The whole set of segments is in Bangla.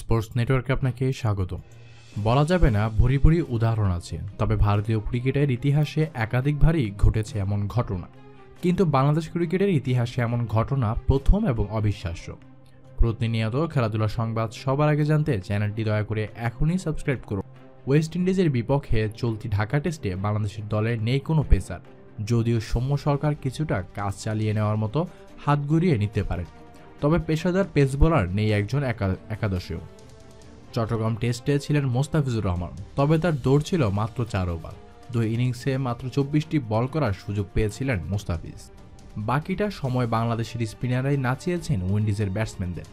স্পোর্টস নেটওয়ার্কে আপনাকে স্বাগত। বলা যাবে না ভরি ভরি উদাহরণ আছে, তবে ভারতীয় ক্রিকেটের ইতিহাসে একাধিকবারই ঘটেছে এমন ঘটনা। কিন্তু বাংলাদেশ ক্রিকেটের ইতিহাসে এমন ঘটনা প্রথম এবং অবিশ্বাস্য। প্রতিনিয়ত খেলাধুলা সংবাদ সবার আগে জানতে চ্যানেলটি দয়া করে এখনই সাবস্ক্রাইব করুন। ওয়েস্ট ইন্ডিজের বিপক্ষে চলতি ঢাকা টেস্টে বাংলাদেশের দলে নেই কোনো পেসার, যদিও সৌম্য সরকার কিছুটা কাজ চালিয়ে নেওয়ার মতো হাত গড়িয়ে নিতে পারেন। তবে পেশাদার পেস বোলার নেই একজন একা- একাদশেও। চট্টগ্রাম টেস্টে ছিলেন মোস্তাফিজুর রহমান, তবে তার দৌড় ছিল মাত্র চার ওভার। দুই ইনিংসে মাত্র চব্বিশটি বল করার সুযোগ পেয়েছিলেন মোস্তাফিজ। বাকিটা সময় বাংলাদেশের স্পিনাররাই নাচিয়েছেন উইন্ডিজের ব্যাটসম্যানদের।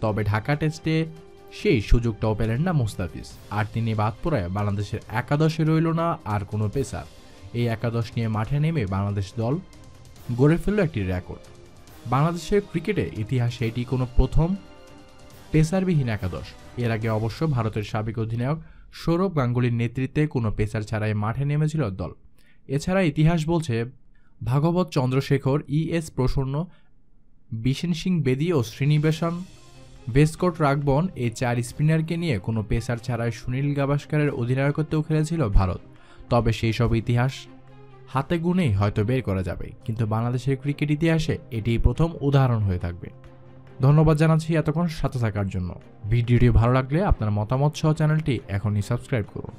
তবে ঢাকা টেস্টে সেই সুযোগটাও পেলেন না মুস্তাফিজ। আর তিনি বাদ পড়ায় বাংলাদেশের একাদশে রইল না আর কোনো পেসার। এই একাদশ নিয়ে মাঠে নেমে বাংলাদেশ দল গড়ে ফেলল একটি রেকর্ড। বাংলাদেশের ক্রিকেটে ইতিহাসে এটি কোনো প্রথম পেসারবিহীন একাদশ। এর আগে অবশ্য ভারতের সাবেক অধিনায়ক সৌরভ গাঙ্গুলির নেতৃত্বে কোনো পেসার ছাড়াই মাঠে নেমেছিল দল। এছাড়া ইতিহাস বলছে, ভাগবত চন্দ্রশেখর ই এস প্রসন্ন, বিশেন সিং বেদি ও শ্রীনিবাসন ভেস্কট রাগবন এই চার স্পিনারকে নিয়ে কোনো পেসার ছাড়াই সুনীল গাভাস্কারের অধিনায়কত্বেও খেলেছিল ভারত। তবে সেই সব ইতিহাস হাতে গুনেই হয়তো বের করা যাবে, কিন্তু বাংলাদেশের ক্রিকেট ইতিহাসে এটি প্রথম উদাহরণ হয়ে থাকবে। ধন্যবাদ জানাচ্ছি এতক্ষণ সাথে থাকার জন্য। ভিডিওটি ভালো লাগলে আপনার মতামত সহ চ্যানেলটি এখনই সাবস্ক্রাইব করুন।